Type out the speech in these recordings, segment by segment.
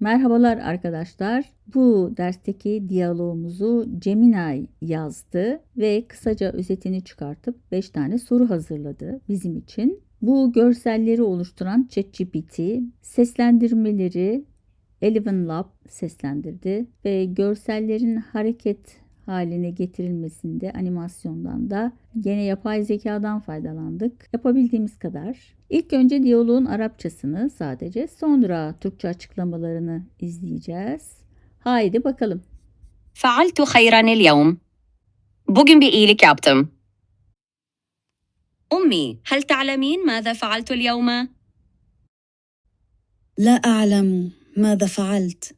Merhabalar arkadaşlar. Bu dersteki diyalogumuzu Gemini yazdı ve kısaca özetini çıkartıp 5 tane soru hazırladı bizim için. Bu görselleri oluşturan ChatGPT seslendirmeleri Eleven Lab seslendirdi ve görsellerin hareket haline getirilmesinde animasyondan da gene yapay zekadan faydalandık. Yapabildiğimiz kadar. İlk önce diyaloğun Arapçasını sadece sonra Türkçe açıklamalarını izleyeceğiz. Haydi bakalım. فعلت خيرا اليوم. Bugün bir iyilik yaptım. أمي، هل تعلمين ماذا فعلت اليوم؟ لا اعلم ماذا فعلت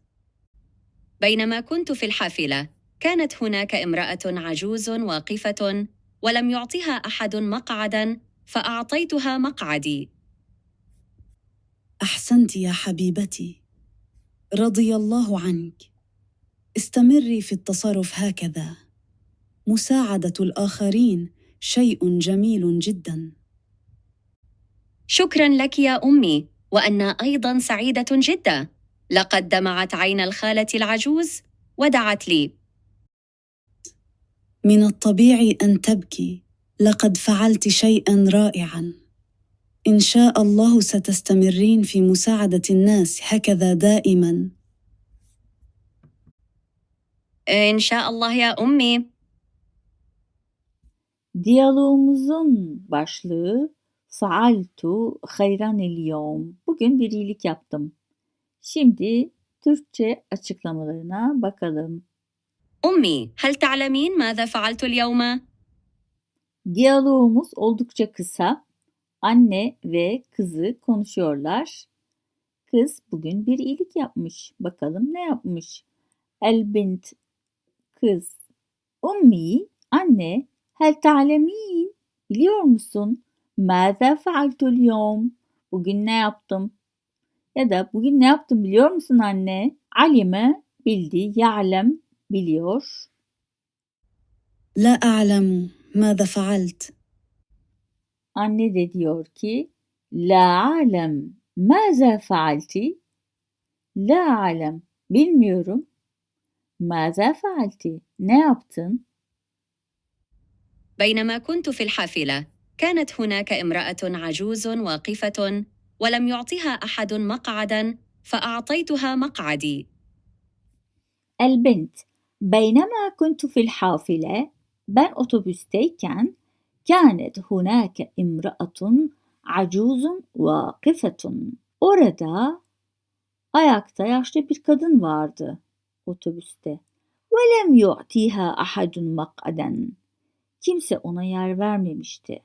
بينما كنت في الحافلة، كانت هناك امرأة عجوز واقفة، ولم يعطها أحد مقعدا، فأعطيتها مقعدي. أحسنت يا حبيبتي رضي الله عنك استمري في التصرف هكذا مساعدة الآخرين شيء جميل جدا شكرا لك يا أمي، وأنا أيضا سعيدة جدا. لقد دمعت عين الخالة العجوز ودعت لي. من الطبيعي ان تبكي لقد فعلت شيئا رائعا ان شاء الله ستستمرين في مساعده الناس هكذا دائما إن شاء الله يا أمي. Diyalogumuzun başlığı Faaltu hayran el Bugün bir iyilik yaptım. Şimdi Türkçe açıklamalarına bakalım. أمي، هل تعلمين ماذا فعلت اليوم؟ Diyalogumuz oldukça kısa. Anne ve kızı konuşuyorlar. Kız bugün bir iyilik yapmış. Bakalım ne yapmış? Elbint kız. Ummi anne hel ta'lemin biliyor musun? Mâzâ fealtul yom Bugün ne yaptım? Ya da bugün ne yaptım biliyor musun anne? Alime bildi, ya'lem biliyor. لا أعلم ماذا فعلت Anne de diyor ki La alem maza faalti La alem bilmiyorum. Maza faalti ne yaptın? بينما كنت في الحافلة، كانت هناك امرأة عجوز واقفة، ولم يعطها أحد مقعدا، فأعطيتها مقعدي. البنت بينما كنت في الحافلة ben otobüsteyken كانت هناك امرأة عجوز واقفة orada ayakta yaşlı bir kadın vardı otobüste. وَلَمْ يُعْتِيهَا أَحَدٌ مَقْعَدًا Kimse ona yer vermemişti.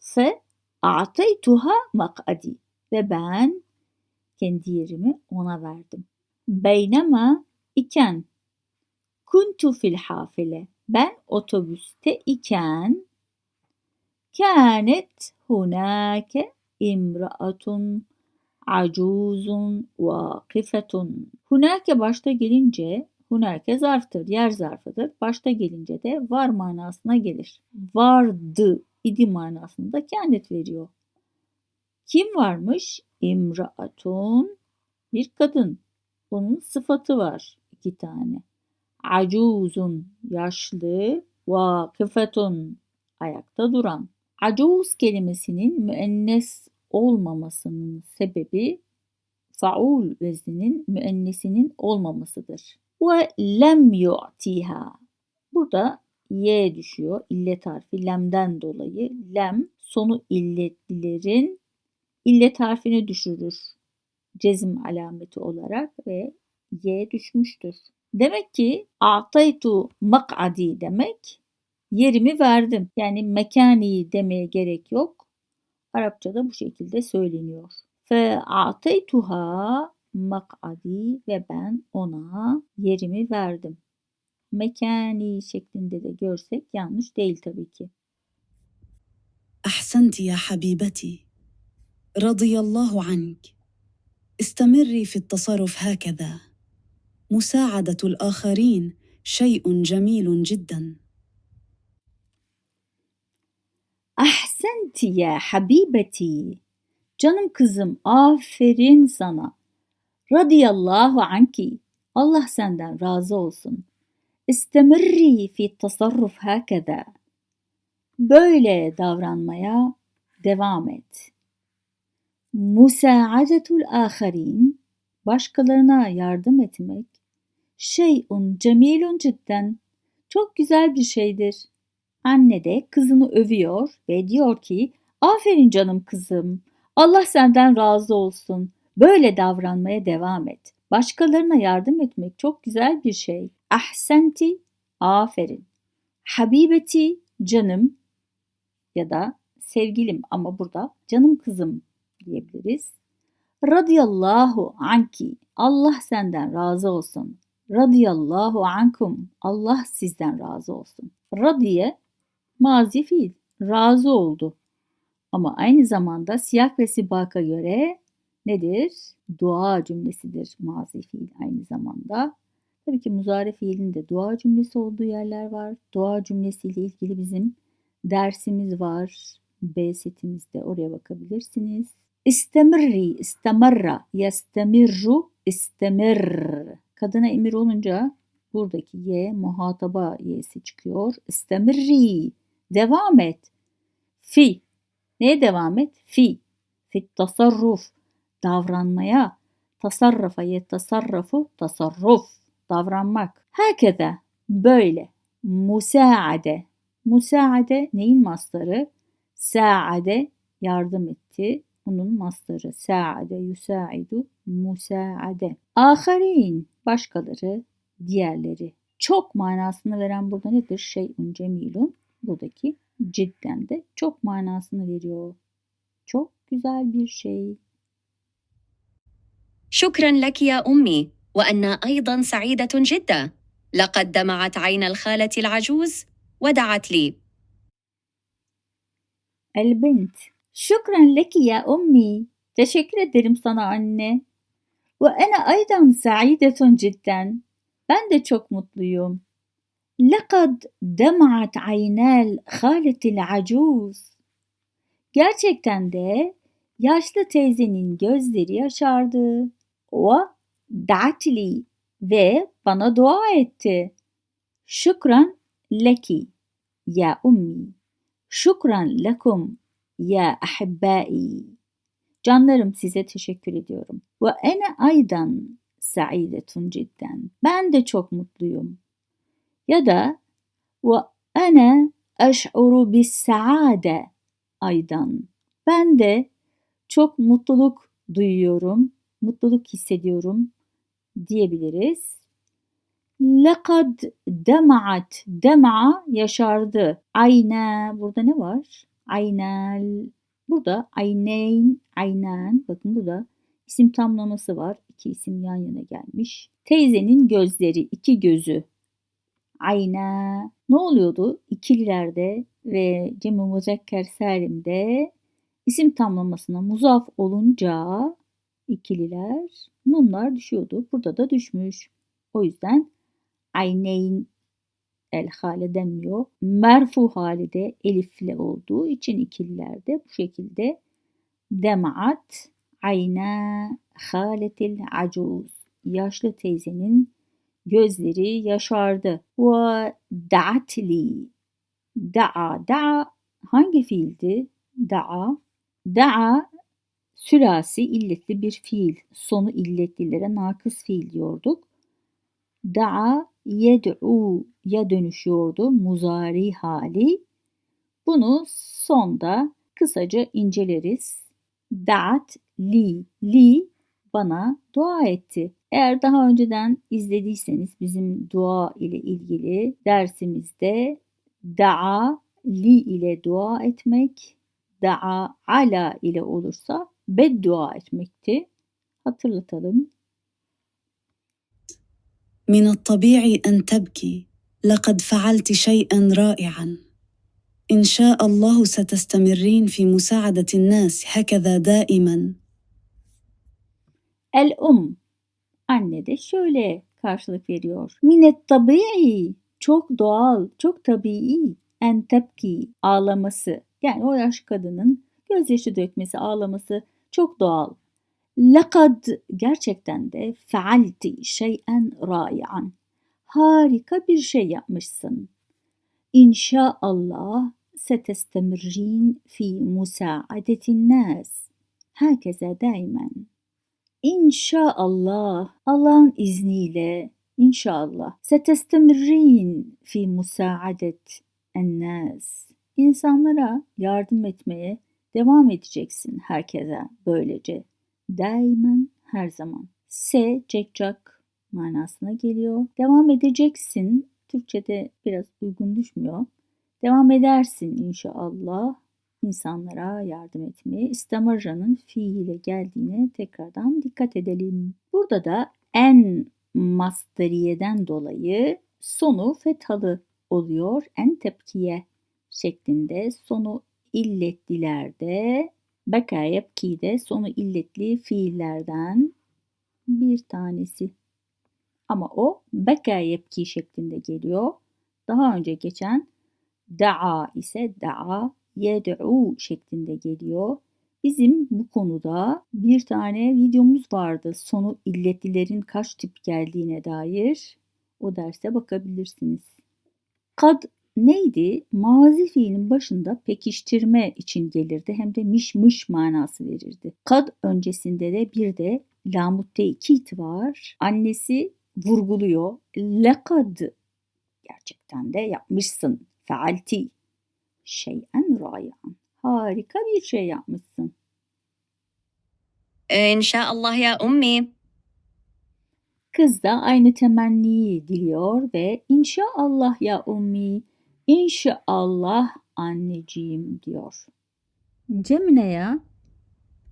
فَاَعْتَيْتُهَا مَقْعَدِي Ve ben kendi yerimi ona verdim. Beynema iken Kuntu fil hafile. Ben otobüste iken kânet hunâke imraatun acuzun vakifetun. Hunâke başta gelince hunâke zarftır, yer zarfıdır. Başta gelince de var manasına gelir. Vardı idi manasında kânet veriyor. Kim varmış? İmraatun bir kadın. Onun sıfatı var iki tane. Acuzun yaşlı, vakıfetun ayakta duran. Acuz kelimesinin müennes olmamasının sebebi faul vezninin müennesinin olmamasıdır. Ve lem yu'tiha. Burada y düşüyor. İllet harfi lemden dolayı. Lem sonu illetlilerin illet harfini düşürür. Cezim alameti olarak ve y düşmüştür. Demek ki a'taytu mak'adi demek yerimi verdim. Yani mekani demeye gerek yok. Arapçada bu şekilde söyleniyor. Fe a'taytuha mak'adi ve ben ona yerimi verdim. Mekani şeklinde de görsek yanlış değil tabii ki. احسنت يا حبيبتي رضي الله عنك استمري في التصرف هكذا مساعده الاخرين شيء جميل جدا Ahsenti ya habibeti. Canım kızım aferin sana. Radiyallahu anki. Allah senden razı olsun. İstemirri fi tasarruf hakeza. Böyle davranmaya devam et. Musaadetul aharin. Başkalarına yardım etmek. Şeyun cemilun cidden. Çok güzel bir şeydir. Anne de kızını övüyor ve diyor ki aferin canım kızım. Allah senden razı olsun. Böyle davranmaya devam et. Başkalarına yardım etmek çok güzel bir şey. Ahsenti, aferin. Habibeti, canım ya da sevgilim ama burada canım kızım diyebiliriz. Radiyallahu anki, Allah senden razı olsun. Radiyallahu ankum, Allah sizden razı olsun. Radiye, mazi fiil, razı oldu. Ama aynı zamanda siyah ve sibaka göre nedir? Dua cümlesidir mazi fiil aynı zamanda. Tabii ki muzare fiilin de dua cümlesi olduğu yerler var. Dua cümlesiyle ilgili bizim dersimiz var. B setimizde oraya bakabilirsiniz. İstemirri, istemarra, yestemirru, istemir. Kadına emir olunca buradaki ye muhataba y'si çıkıyor. İstemirri, devam et. Fi, neye devam et? Fi, fi tasarruf, davranmaya. Tasarrafa yetasarrafu, tasarruf, davranmak. Herkese böyle. Musaade. Musaade neyin mastarı? Saade yardım etti. Bunun mastarı. Saade, yusaidu, musaade. Aharin başkaları, diğerleri. Çok manasını veren burada nedir? Şeyun cemilun. Buradaki cidden de çok manasını veriyor. Çok güzel bir şey. شكرا لك يا امي وانا ايضا سعيده جدا لقد دمعت عين الخاله العجوز ودعت لي Elbint. Şükran leki ya ummi. Teşekkür ederim sana anne. Ve ene aydan saidetun cidden. Ben de çok mutluyum. Lekad dema'at aynel haletil acuz. Gerçekten de yaşlı teyzenin gözleri yaşardı. O da'tli ve bana dua etti. Şükran leki ya ummi. Şükran lekum ya ahibbai. Canlarım size teşekkür ediyorum. Ve ene aydan saidetun cidden. Ben de çok mutluyum. Ya da ve ene eş'uru bis saade aydan. Ben de çok mutluluk duyuyorum, mutluluk hissediyorum diyebiliriz. Lekad demaat, dema yaşardı. Ayna, burada ne var? Aynel, burada ayneyn, aynen, bakın burada isim tamlaması var. İki isim yan yana gelmiş. Teyzenin gözleri, iki gözü. Ayna. Ne oluyordu? İkililerde ve cem-i muzekker salimde isim tamlamasına muzaf olunca ikililer nunlar düşüyordu. Burada da düşmüş. O yüzden ayneyn el hale denmiyor. Merfu halide elifle olduğu için ikililerde bu şekilde demaat ayna haletil acuz yaşlı teyzenin gözleri yaşardı. Ve da'atli da'a da'a hangi fiildi? Da'a da'a sülasi illetli bir fiil. Sonu illetlilere nakıs fiil diyorduk. Da'a yed'u ya dönüşüyordu muzari hali. Bunu sonda kısaca inceleriz. Da'at li li bana dua etti. Eğer daha önceden izlediyseniz bizim dua ile ilgili dersimizde da'a li ile dua etmek, da'a ala ile olursa beddua etmekti. Hatırlatalım. من الطبيعي ان تبكي لقد فعلت شيئا رائعا ان شاء الله ستستمرين في مساعده الناس هكذا دائما El um. Anne de şöyle karşılık veriyor. Minet tabii. Çok doğal, çok tabii. En tepki ağlaması. Yani o yaş kadının gözyaşı dökmesi, ağlaması çok doğal. Lekad gerçekten de fealti şeyen rai'an. Harika bir şey yapmışsın. İnşaallah setestemrin fi musaadetin nas. Herkese daimen. İnşaallah Allah'ın izniyle inşallah setestemrin fi musaadet en nas. İnsanlara yardım etmeye devam edeceksin herkese böylece daimen her zaman se cekcak manasına geliyor devam edeceksin Türkçe'de biraz uygun düşmüyor devam edersin inşallah insanlara yardım etmeye istamarranın fiile geldiğine tekrardan dikkat edelim. Burada da en mastariyeden dolayı sonu fethalı oluyor. En tepkiye şeklinde sonu illetlilerde beka yapki de sonu illetli fiillerden bir tanesi. Ama o beka yapki şeklinde geliyor. Daha önce geçen da'a ise da'a yed'u şeklinde geliyor. Bizim bu konuda bir tane videomuz vardı. Sonu illetlilerin kaç tip geldiğine dair. O derse bakabilirsiniz. Kad neydi? Mazi fiilin başında pekiştirme için gelirdi hem de miş mış manası verirdi. Kad öncesinde de bir de lamutte iki var. Annesi vurguluyor. Lekad gerçekten de yapmışsın. Fealti şeyen rayan. Harika bir şey yapmışsın. Ee, inşallah ya ummi. Kız da aynı temenniyi diliyor ve inşallah ya ummi inşallah anneciğim diyor. Cemine'ye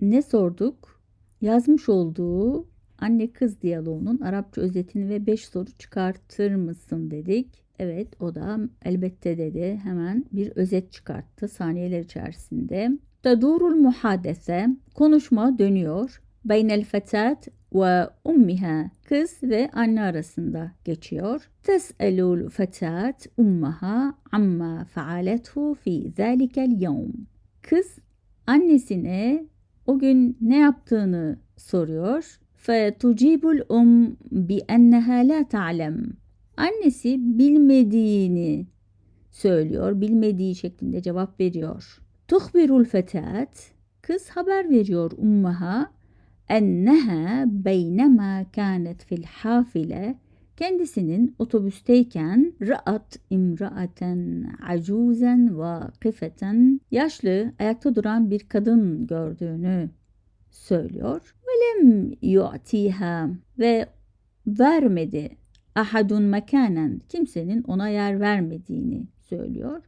ne sorduk? Yazmış olduğu anne kız diyaloğunun Arapça özetini ve 5 soru çıkartır mısın dedik. Evet o da elbette dedi. Hemen bir özet çıkarttı saniyeler içerisinde. Tadurul muhadese konuşma dönüyor. Beynel fetat ve ummiha kız ve anne arasında geçiyor. Tes'elul fetat ummaha amma faalethu fi zalikel yevm. Kız annesine o gün ne yaptığını soruyor. Fetucibul um bi enneha la ta'lem. Annesi bilmediğini söylüyor, bilmediği şeklinde cevap veriyor. Tuhbirul fetat, kız haber veriyor ummaha enneha beynema kânet fil hafile kendisinin otobüsteyken ra'at imra'aten acuzen vakifeten yaşlı ayakta duran bir kadın gördüğünü söylüyor. Velem yu'tiha ve vermedi ahadun mekanen kimsenin ona yer vermediğini söylüyor.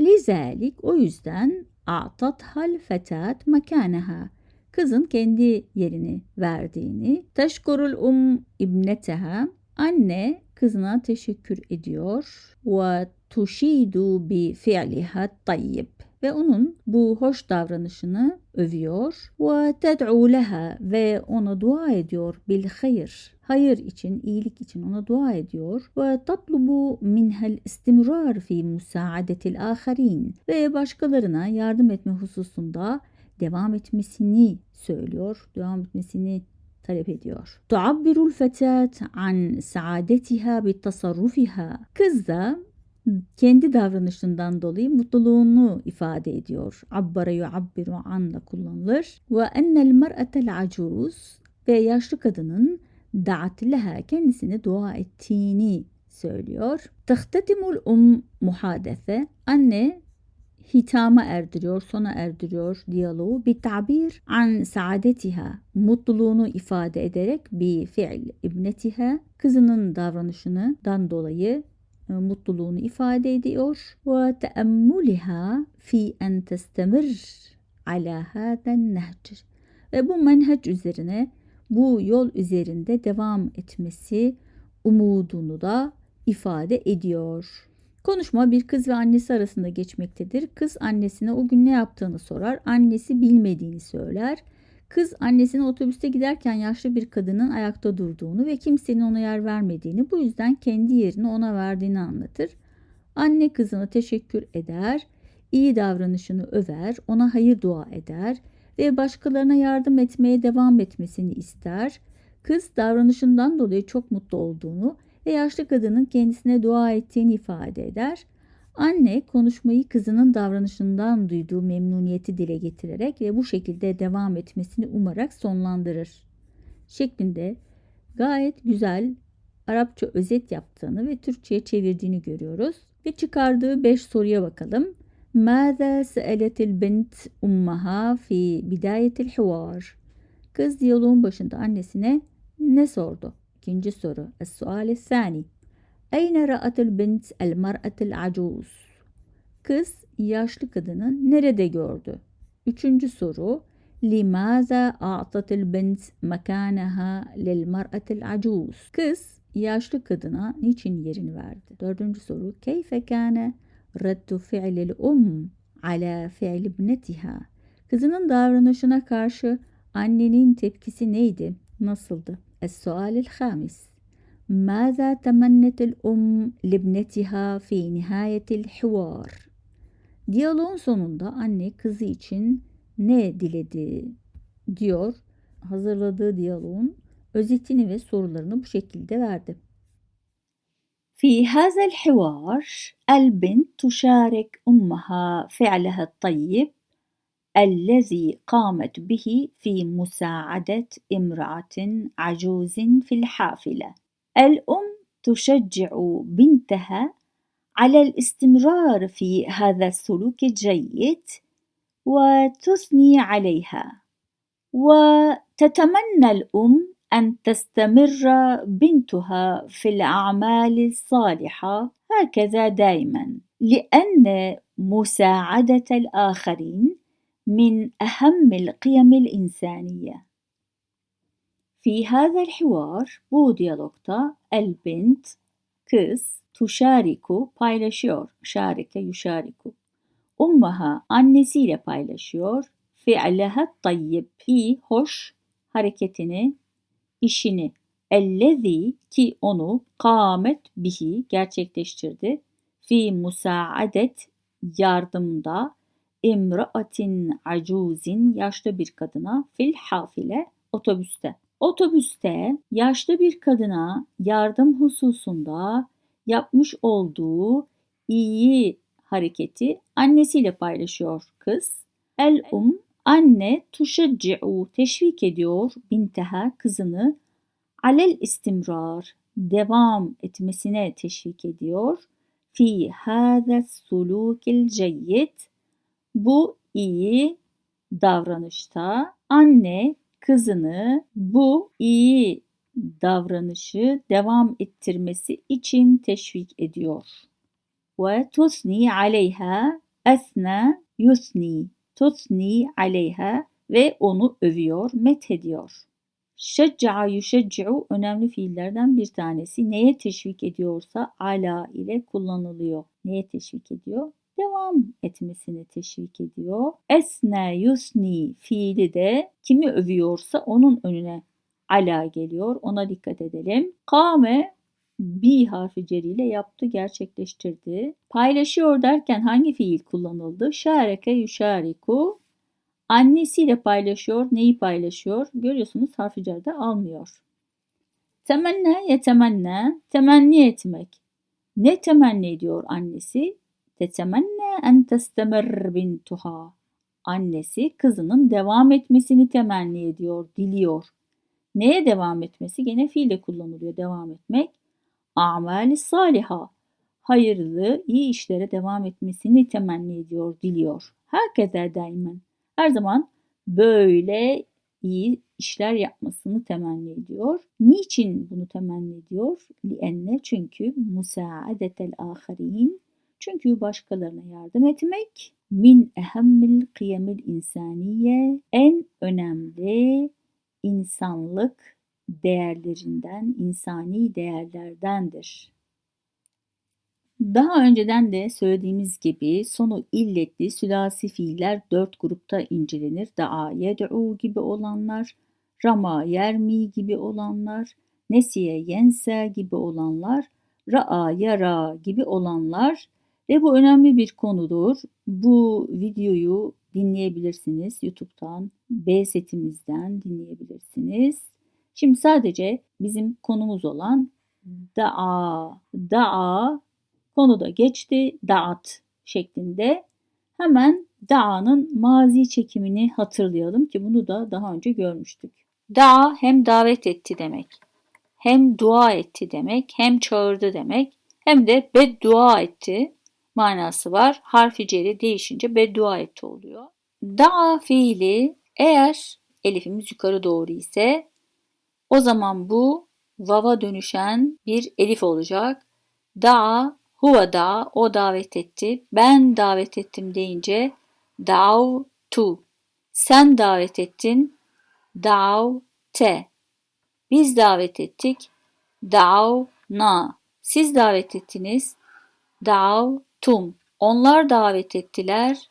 Lizalik o yüzden atat hal fetat mekaneha kızın kendi yerini verdiğini teşkurul um ibneteha anne kızına teşekkür ediyor. Ve tuşidu bi fi'liha tayyib ve onun bu hoş davranışını övüyor. Ve ted'u leha ve ona dua ediyor bil hayır. Hayır için iyilik için ona dua ediyor. Ve tatlubu minhel istimrar fi musaadetil aharin ve başkalarına yardım etme hususunda devam etmesini söylüyor devam etmesini talep ediyor. Tuabbirul fetat an saadetiha bi tasarrufiha. Kız da kendi davranışından dolayı mutluluğunu ifade ediyor. Abbara yuabbiru anla kullanılır. Ve ennel mer'atel acuz ve yaşlı kadının da'at leha kendisine dua ettiğini söylüyor. Tahtetimul um muhadefe anne hitama erdiriyor, sona erdiriyor diyaloğu bir tabir an saadetiha mutluluğunu ifade ederek bir fiil ibnetiha kızının davranışından dolayı e, mutluluğunu ifade ediyor ve teammuliha fi en testemir ala haden nehc ve bu menhec üzerine bu yol üzerinde devam etmesi umudunu da ifade ediyor. Konuşma bir kız ve annesi arasında geçmektedir. Kız annesine o gün ne yaptığını sorar. Annesi bilmediğini söyler. Kız annesine otobüste giderken yaşlı bir kadının ayakta durduğunu ve kimsenin ona yer vermediğini, bu yüzden kendi yerini ona verdiğini anlatır. Anne kızına teşekkür eder, iyi davranışını över, ona hayır dua eder ve başkalarına yardım etmeye devam etmesini ister. Kız davranışından dolayı çok mutlu olduğunu ve yaşlı kadının kendisine dua ettiğini ifade eder. Anne konuşmayı kızının davranışından duyduğu memnuniyeti dile getirerek ve bu şekilde devam etmesini umarak sonlandırır. Şeklinde gayet güzel Arapça özet yaptığını ve Türkçe'ye çevirdiğini görüyoruz. Ve çıkardığı 5 soruya bakalım. ماذا سألت البنت أمها في بداية الحوار? Kız diyaloğun başında annesine ne sordu? İkinci soru. Es-sual sani. Eyne ra'atul bint el mar'atul acuz. Kız yaşlı kadını nerede gördü? Üçüncü soru. Limaza a'tatil bint makanaha lil mar'atil acuz. Kız yaşlı kadına niçin yerini verdi? Dördüncü soru. Keyfe kâne reddu fi'lil um ala fi'l ibnetiha. Kızının davranışına karşı annenin tepkisi neydi? Nasıldı? السؤال الخامس ماذا تمنت الأم لابنتها في نهاية الحوار؟ Diyaloğun sonunda anne kızı için ne diledi diyor. Hazırladığı diyaloğun özetini ve sorularını bu şekilde verdi. في هذا الحوار البنت تشارك أمها فعلها الطيب الذي قامت به في مساعدة امرأة عجوز في الحافلة. الأم تشجع بنتها على الاستمرار في هذا السلوك الجيد وتثني عليها وتتمنى الأم أن تستمر بنتها في الأعمال الصالحة هكذا دائما لأن مساعدة الآخرين من أهم القيم الإنسانية. في هذا الحوار bu diyalogta البنت kız tuşariku paylaşıyor. Şarike yuşariku. Ummaha annesiyle paylaşıyor. Fi'leha tayyib iyi, hoş hareketini, işini. Ellezî ki onu kâmet bihi gerçekleştirdi. Fi musaadet yardımda imraatin acuzin yaşlı bir kadına fil hafile otobüste. Otobüste yaşlı bir kadına yardım hususunda yapmış olduğu iyi hareketi annesiyle paylaşıyor kız. El um anne tuşecci'u teşvik ediyor binteha kızını alel istimrar devam etmesine teşvik ediyor. Fi hâzâ sulûkil ceyyid bu iyi davranışta anne kızını bu iyi davranışı devam ettirmesi için teşvik ediyor. Ve tusni aleyha esna yusni tusni aleyha ve onu övüyor, methediyor. Şecca'a yuşecci'u önemli fiillerden bir tanesi. Neye teşvik ediyorsa ala ile kullanılıyor. Neye teşvik ediyor? Devam etmesini teşvik ediyor. Esne yusni fiili de kimi övüyorsa onun önüne ala geliyor. Ona dikkat edelim. Kame bi harfi ceriyle yaptı, gerçekleştirdi. Paylaşıyor derken hangi fiil kullanıldı? Şareke yuşariku. Annesiyle paylaşıyor. Neyi paylaşıyor? Görüyorsunuz harfi ceride almıyor. Temenna yetemenna. Temenni etmek. Ne temenni ediyor annesi? Tetemenna en testemir bintuha. Annesi kızının devam etmesini temenni ediyor, diliyor. Neye devam etmesi? Gene fiile kullanılıyor devam etmek. Amali saliha. Hayırlı, iyi işlere devam etmesini temenni ediyor, diliyor. Herkese daimen. Her zaman böyle iyi işler yapmasını temenni ediyor. Niçin bunu temenni ediyor? Lienne çünkü musaadetel ahirin çünkü başkalarına yardım etmek min ehemmil kıyamil insaniye en önemli insanlık değerlerinden, insani değerlerdendir. Daha önceden de söylediğimiz gibi sonu illetli sülasi fiiller dört grupta incelenir. Da'a yed'u gibi olanlar, rama yermi gibi olanlar, nesiye yense gibi olanlar, ra'a yara gibi olanlar ve bu önemli bir konudur. Bu videoyu dinleyebilirsiniz. YouTube'dan, B setimizden dinleyebilirsiniz. Şimdi sadece bizim konumuz olan da'a, da'a konuda geçti, da'at şeklinde. Hemen da'nın mazi çekimini hatırlayalım ki bunu da daha önce görmüştük. Da'a hem davet etti demek, hem dua etti demek, hem çağırdı demek, hem de beddua etti manası var. Harfi ceri değişince beddua etti oluyor. Da'a fiili eğer elifimiz yukarı doğru ise o zaman bu vava dönüşen bir elif olacak. Da'a huve da o davet etti. Ben davet ettim deyince dav tu. Sen davet ettin. Dav te. Biz davet ettik. Dav na. Siz davet ettiniz. Dav tum. Onlar davet ettiler.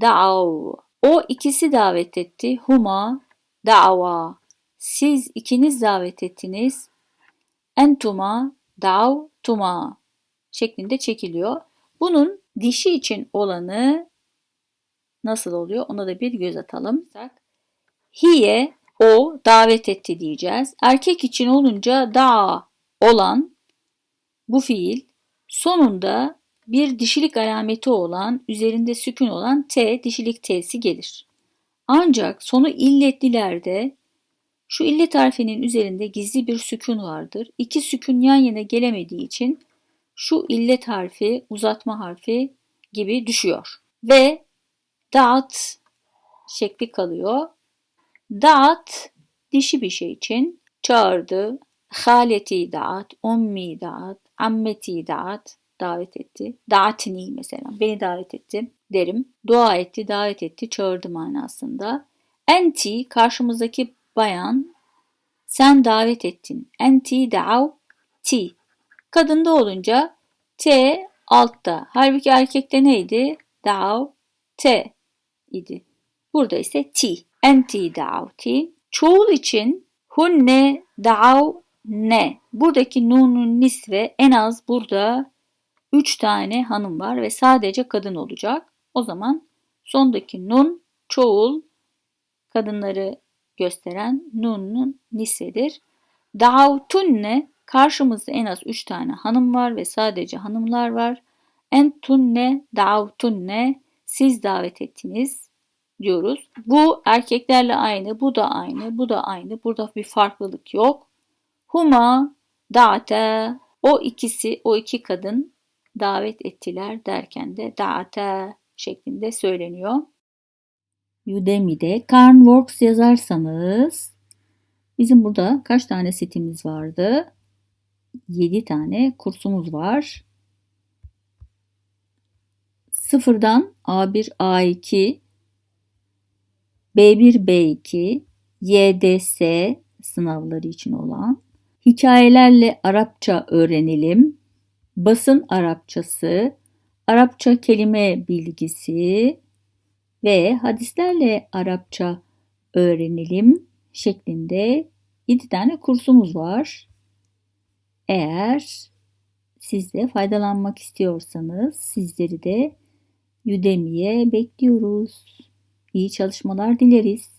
Dav. O ikisi davet etti. Huma dava. Siz ikiniz davet ettiniz. Entuma dav tuma şeklinde çekiliyor. Bunun dişi için olanı nasıl oluyor? Ona da bir göz atalım. Hiye o davet etti diyeceğiz. Erkek için olunca da olan bu fiil sonunda bir dişilik alameti olan, üzerinde sükun olan T dişilik T'si gelir. Ancak sonu illetlilerde şu illet harfinin üzerinde gizli bir sükun vardır. İki sükun yan yana gelemediği için şu illet harfi, uzatma harfi gibi düşüyor. Ve dağıt şekli kalıyor. Dağıt dişi bir şey için çağırdı. Haleti dağıt, ummi dağıt, ammeti dağıt davet etti. Dağıtni mesela beni davet etti derim. Dua etti, davet etti, çağırdı manasında. Enti karşımızdaki bayan sen davet ettin. Enti da'av ti. Kadında olunca T altta. Halbuki erkekte neydi? Da'av T idi. Burada ise T. Enti da'av ti. Çoğul için hunne da'av ne. Buradaki nunun nisve en az burada 3 tane hanım var ve sadece kadın olacak. O zaman sondaki nun çoğul kadınları gösteren nunun nisvedir. Davtunne karşımızda en az 3 tane hanım var ve sadece hanımlar var. Entunne davtunne siz davet ettiniz diyoruz. Bu erkeklerle aynı, bu da aynı, bu da aynı. Burada bir farklılık yok. Huma da'te o ikisi, o iki kadın davet ettiler derken de da'te şeklinde söyleniyor. Udemy'de Carnworks yazarsanız bizim burada kaç tane sitemiz vardı? 7 tane kursumuz var. Sıfırdan A1, A2, B1, B2, YDS sınavları için olan hikayelerle Arapça öğrenelim. Basın Arapçası, Arapça kelime bilgisi ve hadislerle Arapça öğrenelim şeklinde 7 tane kursumuz var. Eğer siz de faydalanmak istiyorsanız sizleri de Udemy'ye bekliyoruz. İyi çalışmalar dileriz.